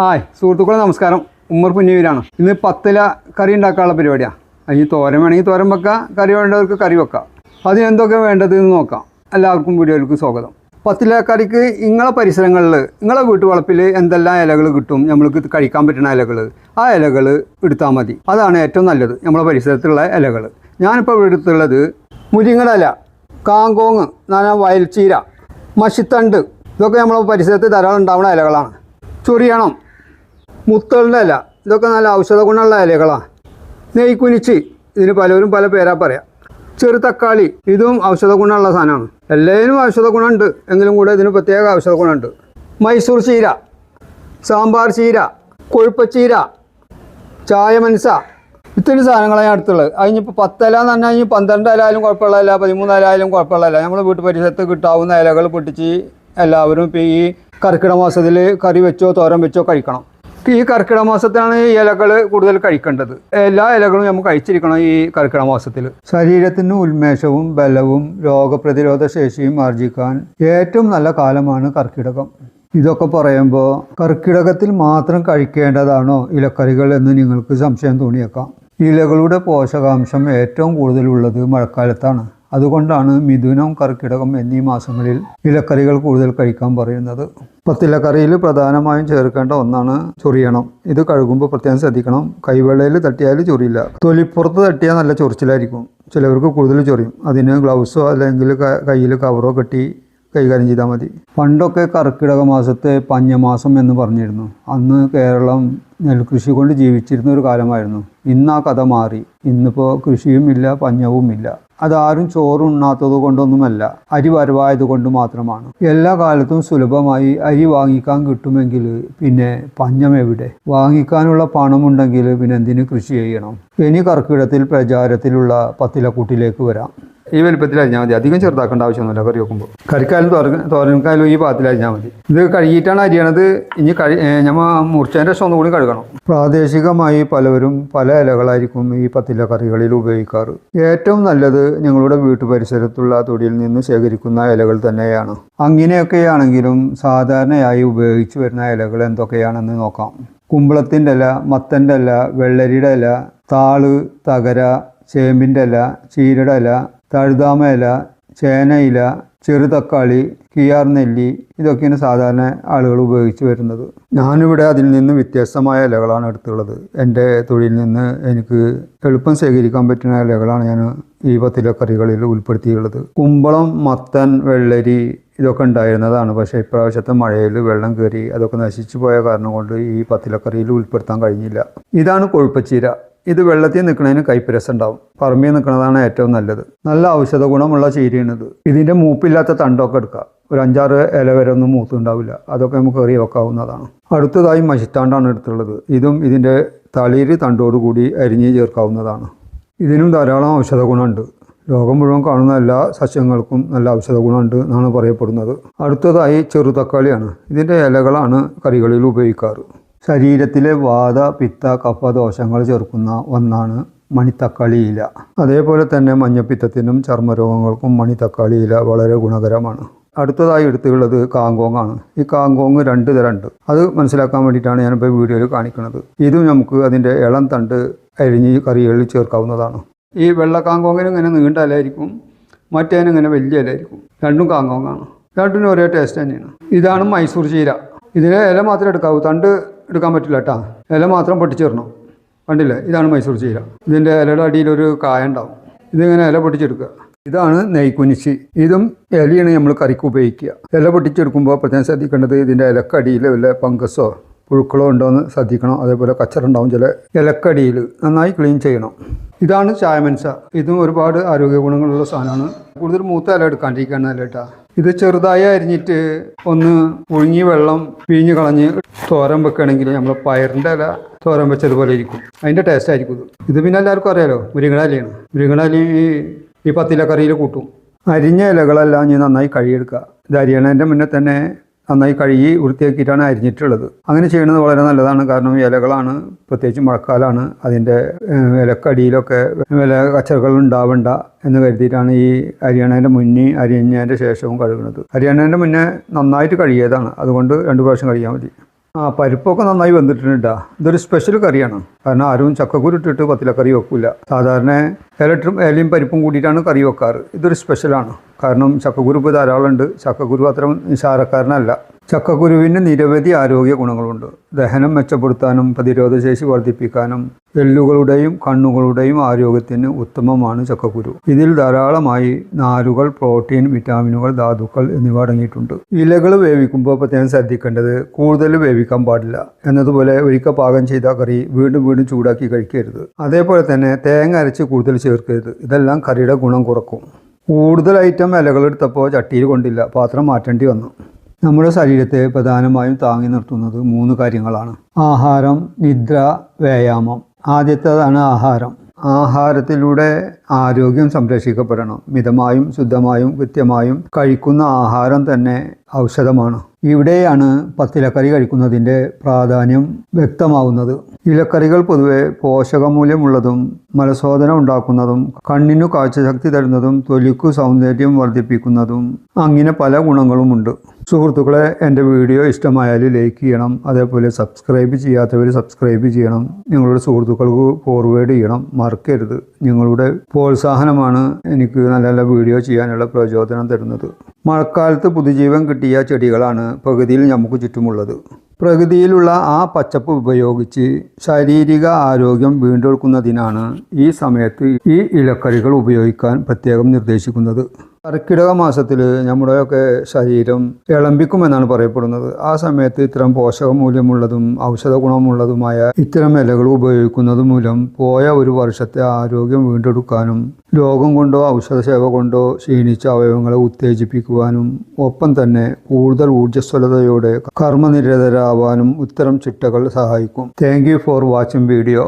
Hi സുഹൃത്തുക്കളെ നമസ്കാരം. ഉമ്മർ പുന്നൂരാണ് ഇന്ന് പത്തില കറി ഉണ്ടാക്കാനുള്ള പരിപാടിയാണ് അതിന് തോരൻ വേണമെങ്കിൽ തോരൻ വെക്കാം കറി വേണ്ടവർക്ക് കറി വെക്കാം. അതിനെന്തൊക്കെ വേണ്ടത് എന്ന് നോക്കാം. എല്ലാവർക്കും വീഡിയോയിലേക്ക് സ്വാഗതം. പത്തില കറിക്ക് നിങ്ങളെ പരിസരങ്ങളിൽ നിങ്ങളെ വീട്ടുവളപ്പിൽ എന്തെല്ലാം ഇലകൾ കിട്ടും? നമ്മൾക്ക് കഴിക്കാൻ പറ്റുന്ന ഇലകൾ ആ ഇലകൾ എടുത്താൽ മതി. അതാണ് ഏറ്റവും നല്ലത് നമ്മളെ പരിസരത്തുള്ള ഇലകൾ ഞാനിപ്പോൾ ഇവിടെ എടുത്തുള്ളത് മുരിങ്ങയുടെ ഇല കാങ്കോങ് നാനാ വയൽച്ചീര മഷിത്തണ്ട്. ഇതൊക്കെ നമ്മളെ പരിസരത്ത് ധാരാളം ഉണ്ടാവുന്ന ഇലകളാണ്. ചൊറിയണം മുത്തളുടെ ഇല. ഇതൊക്കെ നല്ല ഔഷധ ഗുണമുള്ള ഇലകളാണ് നെയ്ക്കുനിച്ച് ഇതിന് പലരും പല പേരാ പറയാം. ചെറു തക്കാളി ഇതും ഔഷധ ഗുണമുള്ള സാധനമാണ്. എല്ലാത്തിനും ഔഷധ ഗുണമുണ്ട്. എങ്കിലും കൂടെ ഇതിന് പ്രത്യേക ഔഷധ ഗുണമുണ്ട്. മൈസൂർ ചീര സാമ്പാർ ചീര കൊഴുപ്പച്ചീര ചായമൻസ ഇത്രയും സാധനങ്ങളാണ് ഞാൻ അടുത്തുള്ളത് അതിനിപ്പോൾ പത്തില എന്ന് പറഞ്ഞാൽ ഇനി പന്ത്രണ്ട് ഇലായാലും കുഴപ്പമുള്ള ഇല പതിമൂന്ന് ഇലായാലും കുഴപ്പമുള്ള നമ്മൾ വീട്ടു പരിസരത്ത് കിട്ടാവുന്ന ഇലകൾ പൊട്ടിച്ച് എല്ലാവരും ഇപ്പോൾ ഈ കർക്കിടക മാസത്തിൽ കറി വെച്ചോ തോരൻ വെച്ചോ കഴിക്കണം. ഈ കർക്കിടക മാസത്തിലാണ് ഈ ഇലകൾ കൂടുതൽ കഴിക്കേണ്ടത്. എല്ലാ ഇലകളും നമ്മൾ കഴിച്ചിരിക്കണം ഈ കർക്കിടക മാസത്തിൽ. ശരീരത്തിന് ഉന്മേഷവും ബലവും രോഗപ്രതിരോധ ശേഷിയും ആർജിക്കാൻ ഏറ്റവും നല്ല കാലമാണ് കർക്കിടകം. ഇതൊക്കെ പറയുമ്പോൾ കർക്കിടകത്തിൽ മാത്രം കഴിക്കേണ്ടതാണോ ഇലക്കറികൾ എന്ന് നിങ്ങൾക്ക് സംശയം തോന്നിയേക്കാം. ഇലകളുടെ പോഷകാംശം ഏറ്റവും കൂടുതലുള്ളത് മഴക്കാലത്താണ്. അതുകൊണ്ടാണ് മിഥുനം കർക്കിടകം എന്നീ മാസങ്ങളിൽ ഇലക്കറികൾ കൂടുതൽ കഴിക്കാൻ പറയുന്നത്. പത്തിലക്കറിയിൽ പ്രധാനമായും ചേർക്കേണ്ട ഒന്നാണ് ചൊറിയണം. ഇത് കഴുകുമ്പോൾ പ്രത്യേകം ശ്രദ്ധിക്കണം. കൈവെള്ളയിൽ തട്ടിയാൽ ചൊറിയില്ല. തൊലിപ്പുറത്ത് തട്ടിയാൽ നല്ല ചൊറിച്ചിലായിരിക്കും. ചിലവർക്ക് കൂടുതൽ ചൊറിയും. അതിന് ഗ്ലൗസോ അല്ലെങ്കിൽ കയ്യിൽ കവറോ കെട്ടി കൈകാര്യം ചെയ്താൽ മതി. പണ്ടൊക്കെ കർക്കിടക മാസത്തെ പഞ്ഞമാസം എന്ന് പറഞ്ഞിരുന്നു. അന്ന് കേരളം നെൽകൃഷി കൊണ്ട് ജീവിച്ചിരുന്ന ഒരു കാലമായിരുന്നു. ഇന്ന് ആ കഥ മാറി. ഇന്നിപ്പോൾ കൃഷിയും ഇല്ല പഞ്ഞവും പഞ്ഞവുമില്ല അതാരും ചോറുണ്ണാത്തത് കൊണ്ടൊന്നുമല്ല. അരി വരവായത് കൊണ്ട് മാത്രമാണ്. എല്ലാ കാലത്തും സുലഭമായി അരി വാങ്ങിക്കാൻ കിട്ടുമെങ്കിൽ പിന്നെ പഞ്ഞം എവിടെ? വാങ്ങിക്കാനുള്ള പണമുണ്ടെങ്കിൽ പിന്നെ എന്തിന് കൃഷി ചെയ്യണം? ഇനി കർക്കിടത്തിൽ പ്രചാരത്തിലുള്ള പത്തിലക്കൂട്ടിലേക്ക് വരാം. ഈ വലിപ്പത്തിലരിഞ്ഞാൽ മതി. അധികം ചെറുതാക്കേണ്ട ആവശ്യമൊന്നുമില്ല. കറി വെക്കുമ്പോൾ. കറിക്കാലും തോരൻ തോരനക്കായാലും ഈ പാത്രത്തിൽ അരിഞ്ഞാൽ മതി. ഇത് കഴുകിയിട്ടാണ് അരിയണത്. ഇനി കഴി ഞമ്മ മുറിച്ചതിന്റെ ശേഷം ഒന്നുകൂടി കഴുകണം. പ്രാദേശികമായി പലവരും പല ഇലകളായിരിക്കും ഈ പത്തില കറികളിൽ ഉപയോഗിക്കാറ്. ഏറ്റവും നല്ലത് ഞങ്ങളുടെ വീട്ടുപരിസരത്തുള്ള തൊടിയിൽ നിന്ന് ശേഖരിക്കുന്ന ഇലകൾ തന്നെയാണ്. അങ്ങനെയൊക്കെയാണെങ്കിലും സാധാരണയായി ഉപയോഗിച്ചു വരുന്ന ഇലകൾ എന്തൊക്കെയാണെന്ന് നോക്കാം. കുമ്പളത്തിന്റെ ഇല മത്തന്റെ ഇല വെള്ളരിയുടെ ഇല താൾ തകര ചേമ്പിന്റെ ഇല ചീരയുടെ ഇല തഴുതാമ ഇല ചേന ചെറുതക്കാളി കിയാർ നെല്ലി ഇതൊക്കെയാണ് സാധാരണ ആളുകൾ ഉപയോഗിച്ച് വരുന്നത്. ഞാനിവിടെ അതിൽ നിന്ന് വ്യത്യസ്തമായ ഇലകളാണ് എടുത്തുള്ളത്. എന്റെ തൊഴിൽ നിന്ന് എനിക്ക് എളുപ്പം ശേഖരിക്കാൻ പറ്റുന്ന ഇലകളാണ് ഞാൻ ഈ പത്തിലക്കറികളിൽ ഉൾപ്പെടുത്തിയുള്ളത് കുമ്പളം മത്തൻ വെള്ളരി ഇതൊക്കെ ഉണ്ടായിരുന്നതാണ്. പക്ഷേ ഇപ്രാവശ്യത്തെ മഴയിൽ വെള്ളം കയറി അതൊക്കെ നശിച്ചു പോയ കാരണം കൊണ്ട് ഈ പത്തിലക്കറിയിൽ ഉൾപ്പെടുത്താൻ കഴിഞ്ഞില്ല. ഇതാണ് കൊഴുപ്പച്ചീര. ഇത് വെള്ളത്തിൽ നിൽക്കുന്നതിന് കൈപ്പരസം ഉണ്ടാവും. പറമ്പിൽ നിൽക്കുന്നതാണ് ഏറ്റവും നല്ലത്. നല്ല ഔഷധ ഗുണമുള്ള ചീരയാണിത്. ഇതിന്റെ മൂപ്പില്ലാത്ത തണ്ടൊക്കെ എടുക്കുക ഒരു അഞ്ചാറ് ഇല വരെ ഒന്നും മൂത്തുണ്ടാവില്ല. അതൊക്കെ നമുക്ക് എറിയ വെക്കാവുന്നതാണ്. അടുത്തതായി മഷിത്താണ്ടാണ് എടുത്തുള്ളത് ഇതും ഇതിന്റെ തളിര് തണ്ടോടുകൂടി അരിഞ്ഞ് ചേർക്കാവുന്നതാണ്. ഇതിനും ധാരാളം ഔഷധ ഗുണമുണ്ട്. ലോകം മുഴുവൻ കാണുന്ന എല്ലാ സസ്യങ്ങൾക്കും നല്ല ഔഷധ ഗുണമുണ്ട് എന്നാണ് പറയപ്പെടുന്നത്. അടുത്തതായി ചെറുതക്കാളിയാണ് ഇതിന്റെ ഇലകളാണ് കറികളിൽ ഉപയോഗിക്കാറ്. ശരീരത്തിലെ വാത പിത്ത കഫ ദോഷങ്ങൾ ചേർക്കുന്ന ഒന്നാണ് മണിത്തക്കാളി ഇല അതേപോലെ തന്നെ മഞ്ഞപ്പിത്തത്തിനും ചർമ്മരോഗങ്ങൾക്കും മണിത്തക്കാളി ഇല വളരെ ഗുണകരമാണ്. അടുത്തതായി എടുത്തുള്ളത് കാങ്കോങ് ആണ് ഈ കാങ്കോങ് രണ്ട് തരമുണ്ട് അത് മനസ്സിലാക്കാൻ വേണ്ടിയിട്ടാണ് ഞാനിപ്പോൾ വീഡിയോയിൽ കാണിക്കുന്നത്. ഇതും നമുക്ക് അതിന്റെ ഇളം തണ്ട് അരിഞ്ഞ് കറികളിൽ ചേർക്കാവുന്നതാണ്. ഈ വെള്ള കാങ്കോങ്ങിന് ഇങ്ങനെ നീണ്ട ഇലയായിരിക്കും മറ്റേനും ഇങ്ങനെ വലിയ ഇലയായിരിക്കും രണ്ടും കാങ്കോങ്ങാണ്. രണ്ടിനും ഒരേ ടേസ്റ്റ് തന്നെയാണ്. ഇതാണ് മൈസൂർ ചീര. ഇതിലെ ഇല മാത്രമേ എടുക്കാവൂ. തണ്ട് എടുക്കാൻ പറ്റില്ല കേട്ടോ ഇല മാത്രം പൊട്ടിച്ചിടണം കണ്ടില്ലേ? ഇതാണ് മൈസൂർ ചീര. ഇതിന്റെ ഇലയുടെ അടിയിൽ ഒരു കായ ഉണ്ടാവും. ഇതിങ്ങനെ ഇല പൊട്ടിച്ചെടുക്കുക. ഇതാണ് നെയ്ക്കുനിശി ഇതും ഇലയാണ് നമ്മൾ കറിക്ക് ഉപയോഗിക്കുക. ഇല പൊട്ടിച്ചെടുക്കുമ്പോൾ പ്രത്യേകം ശ്രദ്ധിക്കേണ്ടത് ഇതിന്റെ ഇലക്കടിയിൽ വല്ല പങ്കസോ പുഴുക്കളോ ഉണ്ടോ എന്ന് ശ്രദ്ധിക്കണം. അതേപോലെ കച്ചറുണ്ടാവും ചില ഇലക്കടിയിൽ. നന്നായി ക്ലീൻ ചെയ്യണം. ഇതാണ് ചായമൻസ ഇതും ഒരുപാട് ആരോഗ്യ ഗുണങ്ങളുള്ള സാധനമാണ്. കൂടുതൽ മൂത്ത ഇല എടുക്കാണ്ടിരിക്കുകയാണ് നല്ല കേട്ടാ ഇത് ചെറുതായി അരിഞ്ഞിട്ട് ഒന്ന് പുഴുങ്ങി വെള്ളം പിഴിഞ്ഞ് കളഞ്ഞ് തോരൻ വെക്കുകയാണെങ്കിൽ നമ്മൾ പയറിന്റെ ഇല തോരൻ വെച്ചതുപോലെ ഇരിക്കും. അതിന്റെ ടേസ്റ്റ് ആയിരിക്കും ഇത്. പിന്നെ എല്ലാവർക്കും അറിയാലോ മുരിങ്ങടാലിയാണ് മുരിങ്ങടാലി ഈ ഈ പത്തില കൂട്ടും. അരിഞ്ഞ ഇലകളെല്ലാം ഇനി നന്നായി കഴുകിയെടുക്കുക. ഇത് അരിയണതിന്റെ മുന്നേ തന്നെ നന്നായി കഴുകി വൃത്തിയാക്കിയിട്ടാണ് അരിഞ്ഞിട്ടുള്ളത്. അങ്ങനെ ചെയ്യുന്നത് വളരെ നല്ലതാണ്. കാരണം ഇലകളാണ് പ്രത്യേകിച്ച് മഴക്കാലമാണ് അതിന്റെ ഇലക്കടിയിലൊക്കെ വില കച്ചറകൾ ഉണ്ടാവണ്ട എന്ന് കരുതിയിട്ടാണ് ഈ അരിയണേന്റെ മുന്നേ അരിഞ്ഞതിന്റെ ശേഷവും കഴുകുന്നത്. അരിയണേന്റെ മുന്നേ നന്നായിട്ട് കഴുകിയതാണ്. അതുകൊണ്ട് രണ്ട് പ്രാവശ്യം കഴിയാൻ മതി. ആ പരിപ്പൊക്കെ നന്നായി വന്നിട്ടുണ്ട് ഇതൊരു സ്പെഷ്യൽ കറിയാണ്. കാരണം ആരും ചക്കക്കുരു ഇട്ടിട്ട് പത്തിലക്കറി വെക്കില്ല സാധാരണ ഇലട്ടും ഇലയും പരിപ്പും കൂട്ടിയിട്ടാണ് കറി വെക്കാറ്. ഇതൊരു സ്പെഷ്യലാണ് കാരണം ചക്കക്കുരു ഇപ്പോൾ ധാരാളം ഉണ്ട് ചക്കക്കുരു അത്ര നിസാരക്കാരനല്ല ചക്കക്കുരുവിന് നിരവധി ആരോഗ്യ ഗുണങ്ങളുണ്ട്. ദഹനം മെച്ചപ്പെടുത്താനും പ്രതിരോധശേഷി വർദ്ധിപ്പിക്കാനും എല്ലുകളുടെയും കണ്ണുകളുടെയും ആരോഗ്യത്തിന് ഉത്തമമാണ് ചക്കക്കുരു. ഇതിൽ ധാരാളമായി നാരുകൾ പ്രോട്ടീൻ വിറ്റാമിനുകൾ ധാതുക്കൾ എന്നിവ അടങ്ങിയിട്ടുണ്ട്. ഇലകൾ വേവിക്കുമ്പോൾ പ്രത്യേകം ശ്രദ്ധിക്കേണ്ടത് കൂടുതൽ വേവിക്കാൻ പാടില്ല. എന്നതുപോലെ ഒരിക്കൽ പാകം ചെയ്ത കറി വീണ്ടും വീണ്ടും ചൂടാക്കി കഴിക്കരുത്. അതേപോലെ തന്നെ തേങ്ങ അരച്ച് കൂടുതൽ ചേർക്കരുത്. ഇതെല്ലാം കറിയുടെ ഗുണം കുറക്കും. കൂടുതൽ ഐറ്റം ഇലകൾ എടുത്തപ്പോൾ ചട്ടിയിൽ കൊണ്ടില്ല. പാത്രം മാറ്റേണ്ടി വന്നു. നമ്മുടെ ശരീരത്തെ പ്രധാനമായും താങ്ങി നിർത്തുന്നത് മൂന്ന് കാര്യങ്ങളാണ്. ആഹാരം നിദ്ര വ്യായാമം. ആദ്യത്തേതാണ് ആഹാരം. ആഹാരത്തിലൂടെ ആരോഗ്യം സംരക്ഷിക്കപ്പെടണം. മിതമായും ശുദ്ധമായും കൃത്യമായും കഴിക്കുന്ന ആഹാരം തന്നെ ഔഷധമാണ്. ഇവിടെയാണ് പത്തിലക്കറി കഴിക്കുന്നതിന്റെ പ്രാധാന്യം വ്യക്തമാവുന്നത്. ഇലക്കറികൾ പൊതുവെ പോഷകമൂല്യമുള്ളതും മലശോധന ഉണ്ടാക്കുന്നതും കണ്ണിനു കാഴ്ചശക്തി തരുന്നതും തൊലിക്കു സൗന്ദര്യം വർദ്ധിപ്പിക്കുന്നതും അങ്ങനെ പല ഗുണങ്ങളുമുണ്ട്. സുഹൃത്തുക്കളെ എന്റെ വീഡിയോ ഇഷ്ടമായാൽ ലൈക്ക് ചെയ്യണം അതേപോലെ സബ്സ്ക്രൈബ് ചെയ്യാത്തവർ സബ്സ്ക്രൈബ് ചെയ്യണം നിങ്ങളുടെ സുഹൃത്തുക്കൾക്ക് ഫോർവേഡ് ചെയ്യണം മറക്കരുത്. നിങ്ങളുടെ പ്രോത്സാഹനമാണ് എനിക്ക് നല്ല നല്ല വീഡിയോ ചെയ്യാനുള്ള പ്രചോദനം തരുന്നത്. മഴക്കാലത്ത് പുതുജീവൻ കിട്ടിയ ചെടികളാണ് പ്രകൃതിയിൽ നമുക്ക് ചുറ്റുമുള്ളത്. പ്രകൃതിയിലുള്ള ആ പച്ചപ്പ് ഉപയോഗിച്ച് ശാരീരിക ആരോഗ്യം വീണ്ടെടുക്കുന്നതിനാണ് ഈ സമയത്ത് ഈ ഇലക്കറികൾ ഉപയോഗിക്കാൻ പ്രത്യേകം നിർദ്ദേശിക്കുന്നത്. കർക്കിടക മാസത്തിൽ നമ്മുടെയൊക്കെ ശരീരം ഇളമ്പിക്കുമെന്നാണ് പറയപ്പെടുന്നത്. ആ സമയത്ത് ഇത്തരം പോഷക മൂല്യമുള്ളതും ഔഷധ ഗുണമുള്ളതുമായ ഇത്തരം ഇലകൾ ഉപയോഗിക്കുന്നത് മൂലം പോയ ഒരു വർഷത്തെ ആരോഗ്യം വീണ്ടെടുക്കാനും രോഗം കൊണ്ടോ ഔഷധ സേവ കൊണ്ടോ ക്ഷീണിച്ച അവയവങ്ങളെ ഉത്തേജിപ്പിക്കുവാനും ഒപ്പം തന്നെ കൂടുതൽ ഊർജസ്വലതയോടെ കർമ്മനിരതരാവാനും ഇത്തരം ചിട്ടകൾ സഹായിക്കും. Thank for watching video